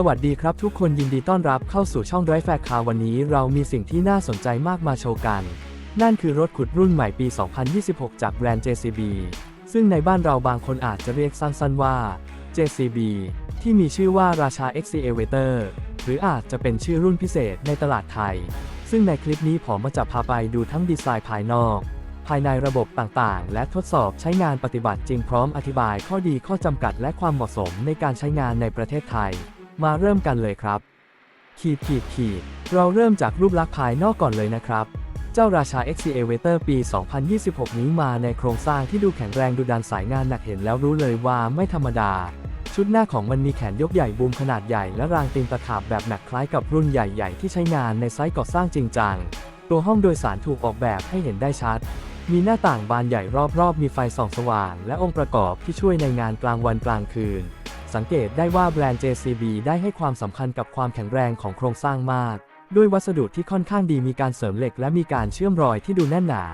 สวัสดีครับทุกคนยินดีต้อนรับเข้าสู่ช่อง Drive Fact Car วันนี้เรามีสิ่งที่น่าสนใจมากมาโชว์กัน นั่นคือรถขุดรุ่นใหม่ปี 2026 จากแบรนด์ JCB ซึ่งในบ้านเราบางคนอาจจะเรียกสั้นๆว่า JCB ที่มีชื่อว่าราชา Excavator หรืออาจจะเป็นชื่อรุ่นพิเศษในตลาดไทย ซึ่งในคลิปนี้ผมมาจะพาไปดูทั้งดีไซน์ภายนอก ภายในระบบต่างๆ และทดสอบใช้งานปฏิบัติจริงพร้อมอธิบายข้อดีข้อจำกัดและความเหมาะสมในการใช้งานในประเทศไทย มาเริ่มกันเลยครับ ขีดขีดขีดเราเริ่มจากรูปลักษณ์ภายนอกก่อนเลยนะครับ เจ้าราชา Excavator ปี 2026 นี้มาในโครงสร้างที่ดูแข็งแรงดูดันสายงานหนักเห็นแล้วรู้เลยว่าไม่ธรรมดา ชุดหน้าของมันมีแขนยกใหญ่บูมขนาดใหญ่และรางตีนตะขาบแบบหนักคล้ายกับรุ่นใหญ่ๆ ที่ใช้งานในไซต์ก่อสร้างจริงจัง ตัวห้องโดยสารถูกออกแบบให้เห็นได้ชัดมีหน้าต่างบานใหญ่รอบๆ มีไฟส่องสว่าง และองค์ประกอบที่ช่วยในงานกลางวันกลางคืน สังเกตได้ว่าแบรนด์ JCB ได้ให้ความสำคัญกับความแข็งแรงของโครงสร้างมาก ด้วยวัสดุที่ค่อนข้างดีมีการเสริมเหล็กและมีการเชื่อมรอยที่ดูแน่นหนา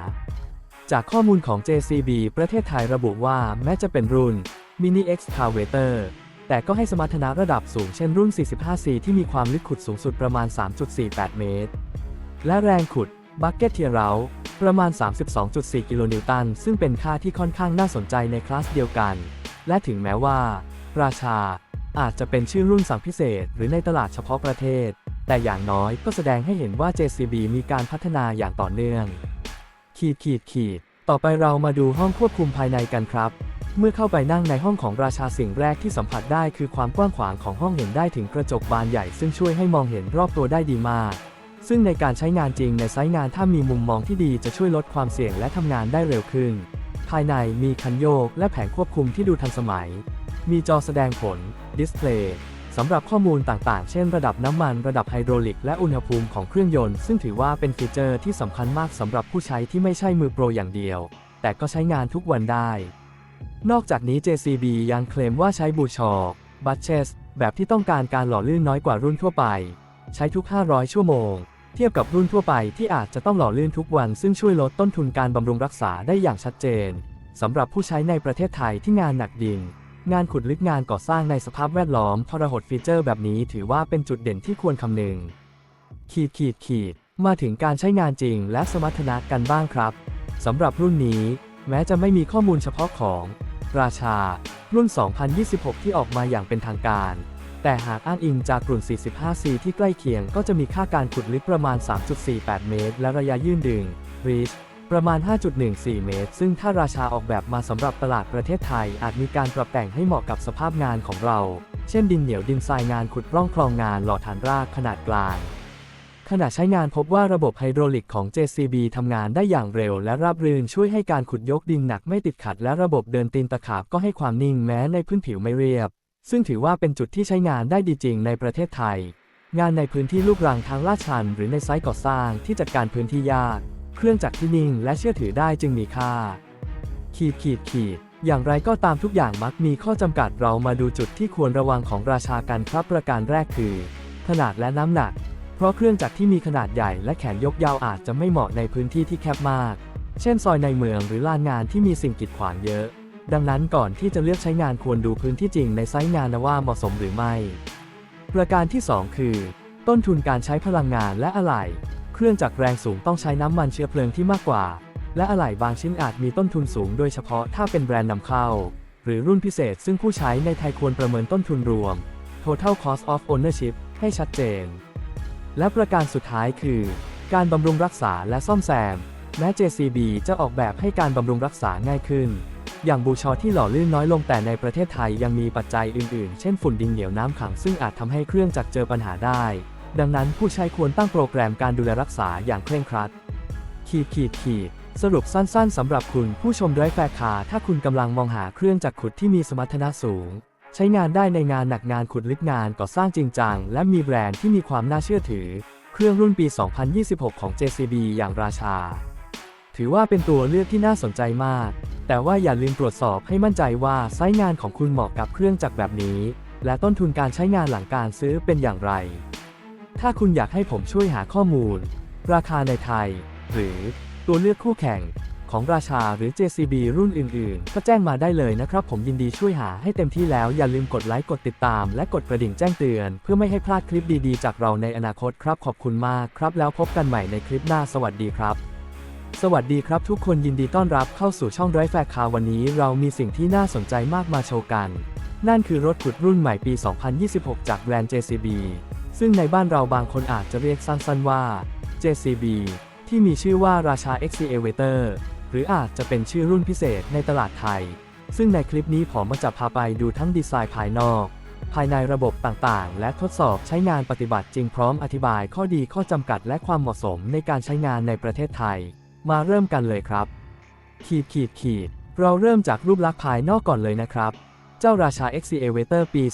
จากข้อมูลของ JCB ประเทศไทยระบุว่าแม้จะเป็นรุ่น Mini Excavator แต่ก็ให้สมรรถนะระดับสูงเช่นรุ่น 45C ที่มีความลึกขุดสูงสุดประมาณ 3.48 เมตร และแรงขุด Bucket t i e r o u ประมาณ 32.4 กิโลนิวตัน ซึ่งเป็นค่าที่ค่อนข้างน่าสนใจในคลาสเดียวกัน และถึงแม้ว่า ราชา อาจจะเป็นชื่อรุ่นสั่งพิเศษ หรือในตลาดเฉพาะประเทศ แต่อย่างน้อยก็แสดงให้เห็นว่า JCB มีการพัฒนาอย่างต่อเนื่อง ขีดขีดขีด ต่อไปเรามาดูห้องควบคุมภายในกันครับ เมื่อเข้าไปนั่งในห้องของราชาสิ่งแรกที่สัมผัสได้คือความกว้างขวางของห้องเห็นได้ถึงกระจกบานใหญ่ ซึ่งช่วยให้มองเห็นรอบตัวได้ดีมาก ซึ่งในการใช้งานจริงในไซต์งานถ้ามีมุมมองที่ดีจะช่วยลดความเสี่ยงและทำงานได้เร็วขึ้น ภายในมีคันโยกและแผงควบคุมที่ดูทันสมัย มีจอแสดงผล ดิสเพลย์สำหรับข้อมูลต่างๆ เช่นระดับน้ำมัน ระดับไฮดรอลิก และอุณหภูมิของเครื่องยนต์ ซึ่งถือว่าเป็นฟีเจอร์ที่สำคัญมากสำหรับผู้ใช้ที่ไม่ใช่มือโปรอย่างเดียว แต่ก็ใช้งานทุกวันได้ นอกจากนี้ JCB ยังเคลมว่าใช้บูชอบัตเชสแบบที่ต้องการการหล่อลื่นน้อยกว่ารุ่นทั่วไป ใช้ทุก 500 ชั่วโมง เทียบกับรุ่นทั่วไปที่อาจจะต้องหล่อลื่นทุกวัน ซึ่งช่วยลดต้นทุนการบำรุงรักษาได้อย่างชัดเจนสำหรับผู้ใช้ในประเทศไทยที่งานหนักดิน งานขุดลึกงานก่อสร้างในสภาพแวดล้อมทรหดฟีเจอร์แบบนี้ถือว่าเป็นจุดเด่นที่ควรคำนึง ขีดขีดขีด มาถึงการใช้งานจริงและสมรรถนะกันบ้างครับสำหรับรุ่นนี้ แม้จะไม่มีข้อมูลเฉพาะของ ราชา รุ่น 2026 ที่ออกมาอย่างเป็นทางการ แต่หากอ้างอิงจากกลุ่น 45C ที่ใกล้เคียงก็จะมีค่าการขุดลึกประมาณ 3.48 เมตร และระยะยื่นดึง reach ประมาณ 5.14 เมตร ซึ่งถ้าราชาออกแบบมาสำหรับตลาดประเทศไทย อาจมีการปรับแต่งให้เหมาะกับสภาพงานของเรา เช่นดินเหนียวดินทรายงานขุดร่องคลองงานหล่อฐานรากขนาดกลาง ขณะใช้งานพบว่าระบบไฮดรอลิกของ JCB ทำงานได้อย่างเร็ว และราบรื่นช่วยให้การขุดยกดินหนักไม่ติดขัด และระบบเดินตีนตะขาบก็ให้ความนิ่งแม้ในพื้นผิวไม่เรียบ ซึ่งถือว่าเป็นจุดที่ใช้งานได้ดีจริงในประเทศไทย งานในพื้นที่ลูกรังทางลาดชัน หรือในไซต์ก่อสร้างที่จัดการพื้นที่ยาก เครื่องจักรที่นิ่งและเชื่อถือได้จึงมีค่า ขีดขีดขีด อย่างไรก็ตามทุกอย่างมักมีข้อจำกัดเรามาดูจุดที่ควรระวังของราชากันครับประการแรกคือ ขนาดและน้ำหนัก เพราะเครื่องจักรที่มีขนาดใหญ่และแขนยกยาวอาจจะไม่เหมาะในพื้นที่ที่แคบมาก เช่นซอยในเมืองหรือลานงานที่มีสิ่งกีดขวางเยอะ ดังนั้นก่อนที่จะเลือกใช้งานควรดูพื้นที่จริงในไซต์งานนะว่าเหมาะสมหรือไม่ ประการที่ 2 คือ ต้นทุนการใช้พลังงานและอะไหล่ เครื่องจักรแรงสูงต้องใช้น้ำมันเชื้อเพลิงที่มากกว่า และอะไหล่บางชิ้นอาจมีต้นทุนสูงโดยเฉพาะถ้าเป็นแบรนด์นำเข้า หรือรุ่นพิเศษซึ่งผู้ใช้ในไทยควรประเมินต้นทุนรวม total cost of ownership ให้ชัดเจน และประการสุดท้ายคือ การบำรุงรักษาและซ่อมแซม แม้ JCB จะออกแบบให้การบำรุงรักษาง่ายขึ้น อย่างบูชอที่หล่อลื่นน้อยลงแต่ในประเทศไทยยังมีปัจจัยอื่นๆ เช่นฝุ่นดินเหนียวน้ำขังซึ่งอาจทำให้เครื่องจักรเจอปัญหาได้ ดังนั้นผู้ใช้ควรตั้งโปรแกรมการดูแลรักษาอย่างเคร่งครัด ขีดขีดขีดสรุปสั้นๆสำหรับคุณผู้ชมด้วยแฟร์คาถ้าคุณกำลังมองหาเครื่องจักรขุดที่มีสมรรถนะสูง ใช้งานได้ในงานหนักงานขุดลึกงานก่อสร้างจริงจัง และมีแบรนด์ที่มีความน่าเชื่อถือ เครื่องรุ่นปี 2026 ของ JCB อย่างราชา ถือว่าเป็นตัวเลือกที่น่าสนใจมาก แต่ว่าอย่าลืมตรวจสอบให้มั่นใจว่าไซต์งานของคุณเหมาะกับเครื่องจักรแบบนี้ และต้นทุนการใช้งานหลังการซื้อเป็นอย่างไร ถ้าคุณอยากให้ผมช่วยหาข้อมูล ราคาในไทย หรือตัวเลือกคู่แข่งของราชาหรือ JCB รุ่นอื่นๆ ก็แจ้งมาได้เลยนะครับ ผมยินดีช่วยหาให้เต็มที่แล้วอย่าลืมกดไลค์กดติดตาม และกดกระดิ่งแจ้งเตือน เพื่อไม่ให้พลาดคลิปดีๆ จากเราในอนาคตครับขอบคุณมากครับ แล้วพบกันใหม่ในคลิปหน้าสวัสดีครับ สวัสดีครับ ทุกคนยินดีต้อนรับเข้าสู่ช่อง Drive Fact Car วันนี้ เรามีสิ่งที่น่าสนใจมากมาโชว์กัน นั่นคือรถขุดรุ่นใหม่ปี 2026 จากแบรนด์ JCB ซึ่งในบ้านเราบางคนอาจจะเรียกสั้นๆว่า JCB ที่มีชื่อว่าราชา Excavator หรืออาจจะเป็นชื่อรุ่นพิเศษในตลาดไทย ซึ่งในคลิปนี้ผมจะพาไปดูทั้งดีไซน์ภายนอก ภายในระบบต่างๆ และทดสอบใช้งานปฏิบัติจริงพร้อมอธิบายข้อดีข้อจำกัดและความเหมาะสมในการใช้งานในประเทศไทย มาเริ่มกันเลยครับ ขีดขีดขีดเราเริ่มจากรูปลักษณ์ภายนอกก่อนเลยนะครับ จ้าราชา Excavator ปี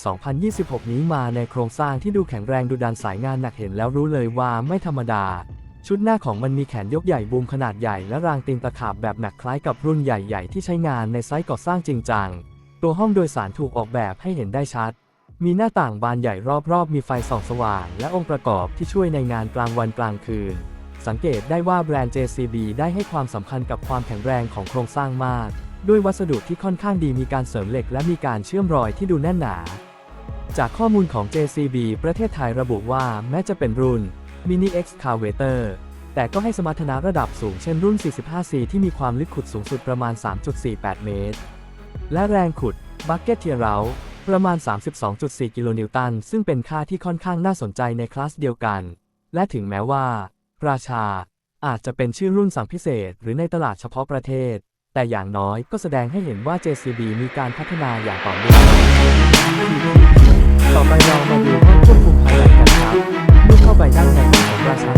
2026 นี้มาในโครงสร้างที่ดูแข็งแรงดูดันสายงานหนักเห็นแล้วรู้เลยว่าไม่ธรรมดา ชุดหน้าของมันมีแขนยกใหญ่บูมขนาดใหญ่และรางตีนตะขาบแบบหนักคล้ายกับรุ่นใหญ่ๆ ที่ใช้งานในไซต์ก่อสร้างจริงจัง ตัวห้องโดยสารถูกออกแบบให้เห็นได้ชัด มีหน้าต่างบานใหญ่รอบๆ มีไฟส่องสว่างและองค์ประกอบที่ช่วยในงานกลางวันกลางคืน สังเกตได้ว่าแบรนด์ JCB ได้ให้ความสำคัญกับความแข็งแรงของโครงสร้างมาก ด้วยวัสดุที่ค่อนข้างดีมีการเสริมเหล็กและมีการเชื่อมรอยที่ดูแน่นหนา จากข้อมูลของ JCB ประเทศไทยระบุว่าแม้จะเป็นรุ่น Mini Excavator แต่ก็ให้สมรรถนะระดับสูงเช่นรุ่น 45C ที่มีความลึกขุดสูงสุดประมาณ 3.48 เมตร และแรงขุด Bucket t i e r o u ประมาณ 32.4 กิโลนิวตัน ซึ่งเป็นค่าที่ค่อนข้างน่าสนใจในคลาสเดียวกัน และถึงแม้ว่า ราชา อาจจะเป็นชื่อรุ่นสั่งพิเศษ หรือในตลาดเฉพาะประเทศ แต่อย่างน้อยก็แสดงให้เห็นว่า JCB มีการพัฒนาอย่างต่อเนื่องต่อไปเรามาดูห้องควบคุมภายในกันครับเมื่อเข้าไปด้านในของราชา